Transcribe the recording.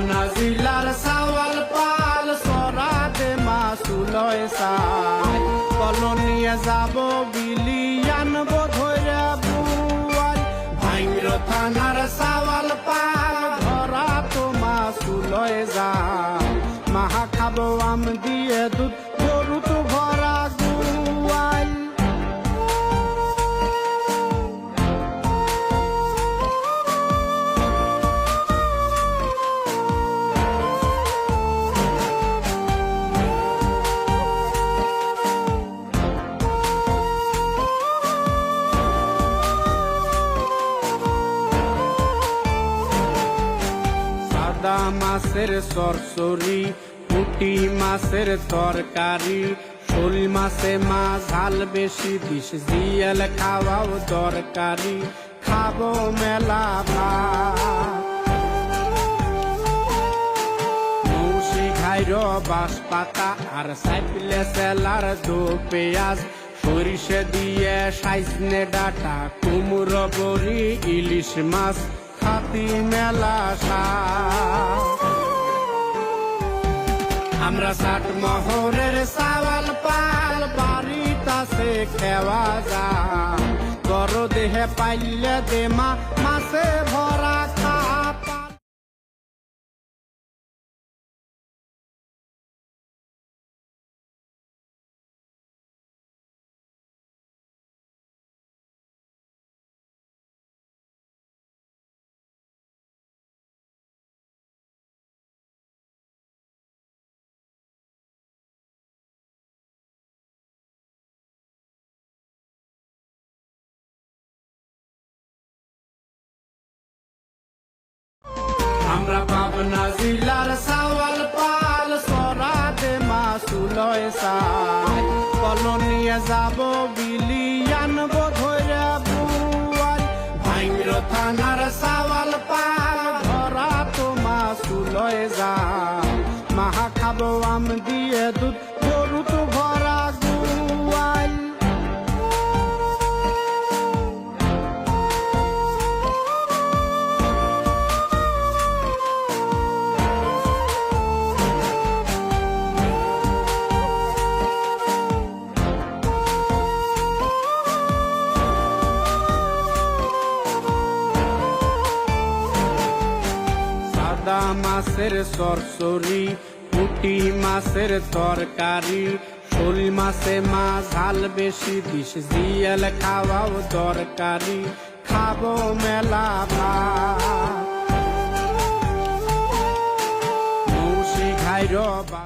পাবনা জিলার সাওয়াল পাল সরাতে মাসুলয় সাই। কলনিয়ে যাব বিলিয়ান বোধয়া বুয়াই। ভাইর থানার মাছের সরসরি, পুটি মাছের তরকারি। শোল মাছে মাছ ঝাল বেশি, বিষ জিয়াল খাওয়াও দরকারি। খাব মেলা ভাত। মৌসি ঘাইর বাঁশ পাতা আর সাইপিলে সেলার দো পেঁয়াজ। সরিষে দিয়ে সাইজনে ডাটা, কুমড়ো বড়ি, ইলিশ মাছ। খাতি মেলা আমরা ষাট মহরের সাওয়াল পাল বাড়িতাছে খেওয়া যা বড় দেহে পাইলে দেমা মাসে ভরা আমরা পাবনা জিলার সাওয়াল পাল সরাতে মাসুলয় সাই কলনিয়ে যাব বিলিয়ান বোধয়া বুয়াই ভাইর থানার সাওয়াল পাল ধরা তো মাসুলয় যায় মাহা খাব আম সাদা মাছের সরসরি পুটি মাছের তরকারি, শোল মাছে মা ঝাল বেশি, বিষ জিয়াল খাওয়াও দরকারি। খাব মেলা ভাত। মৌসি ঘাইর বা